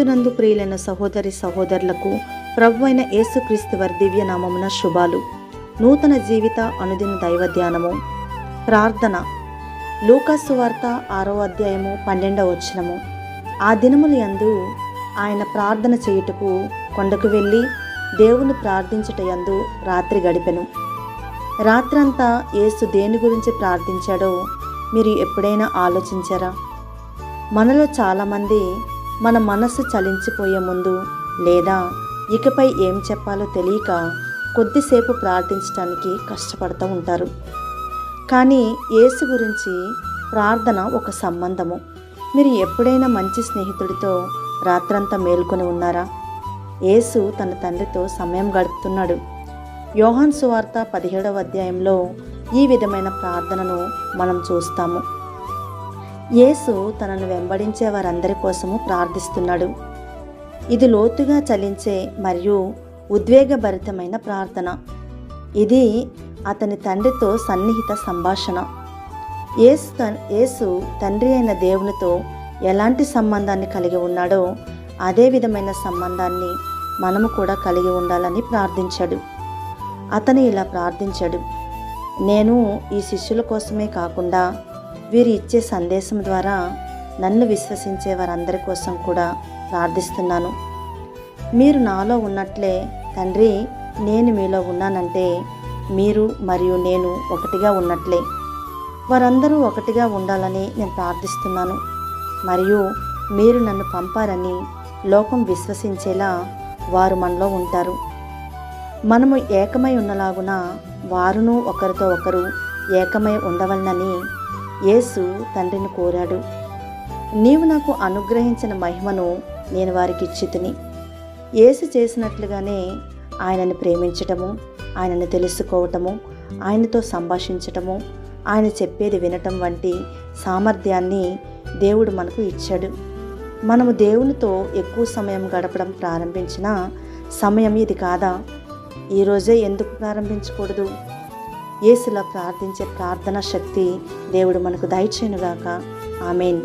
క్రీస్తునందు ప్రియులైన సహోదరి సహోదరులకు ప్రభు అయిన యేసుక్రీస్తు వారి దివ్యనామమున శుభాలు. నూతన జీవిత అనుదిన దైవ ధ్యానము ప్రార్థన. లూకాసు వార్త ఆరో అధ్యాయము పన్నెండవ వచనము. ఆ దినముల యందు ఆయన ప్రార్థన చేయుటకు కొండకు వెళ్ళి దేవుని ప్రార్థించుట యందు రాత్రి గడిపెను. రాత్రంతా యేసు దేని గురించి ప్రార్థించాడో మీరు ఎప్పుడైనా ఆలోచించారా? మనలో చాలామంది మన మనసు చలించిపోయే ముందు లేదా ఇకపై ఏం చెప్పాలో తెలియక కొద్దిసేపు ప్రార్థించడానికి కష్టపడుతూ ఉంటారు. కానీ యేసు గురించి ప్రార్థన ఒక సంబంధము. మీరు ఎప్పుడైనా మంచి స్నేహితుడితో రాత్రంతా మేల్కొని ఉన్నారా? యేసు తన తండ్రితో సమయం గడుపుతున్నాడు. యోహాన్ సువార్త పదిహేడవ అధ్యాయంలో ఈ విధమైన ప్రార్థనను మనం చూస్తాము. యేసు తనను వెంబడించే వారందరి కోసము ప్రార్థిస్తున్నాడు. ఇది లోతుగా చలించే మరియు ఉద్వేగభరితమైన ప్రార్థన. ఇది అతని తండ్రితో సన్నిహిత సంభాషణ. యేసు తన్ యేసు తండ్రి అయిన దేవునితో ఎలాంటి సంబంధాన్ని కలిగి ఉన్నాడో అదే విధమైన సంబంధాన్ని మనము కూడా కలిగి ఉండాలని ప్రార్థించాడు. అతను ఇలా ప్రార్థించాడు. నేను ఈ శిష్యుల కోసమే కాకుండా వీరు ఇచ్చే సందేశం ద్వారా నన్ను విశ్వసించే వారందరి కోసం కూడా ప్రార్థిస్తున్నాను. మీరు నాలో ఉన్నట్లే తండ్రి నేను మీలో ఉన్నానంటే మీరు మరియు నేను ఒకటిగా ఉన్నట్లే. వారందరూ ఒకటిగా ఉండాలని నేను ప్రార్థిస్తున్నాను. మరియు మీరు నన్ను పంపారని లోకం విశ్వసించేలా వారు మనలో ఉంటారు. మనము ఏకమై ఉన్నలాగున వారును ఒకరితో ఒకరు ఏకమై ఉండవలనని యేసు తండ్రిని కోరాడు. నీవు నాకు అనుగ్రహించిన మహిమను నేను వారికి ఇచ్చితిని. యేసు చేసినట్లుగానే ఆయనను ప్రేమించటము ఆయనను తెలుసుకోవటము ఆయనతో సంభాషించటము ఆయన చెప్పేది వినటం వంటి సామర్థ్యాన్ని దేవుడు మనకు ఇచ్చాడు. మనము దేవునితో ఎక్కువ సమయం గడపడం ప్రారంభించిన సమయం ఇది కాదా? ఈరోజే ఎందుకు ప్రారంభించకూడదు? యేసులా ప్రార్థించే ప్రార్థన శక్తి దేవుడు మనకు దయచేయునుగాక. ఆమెన్.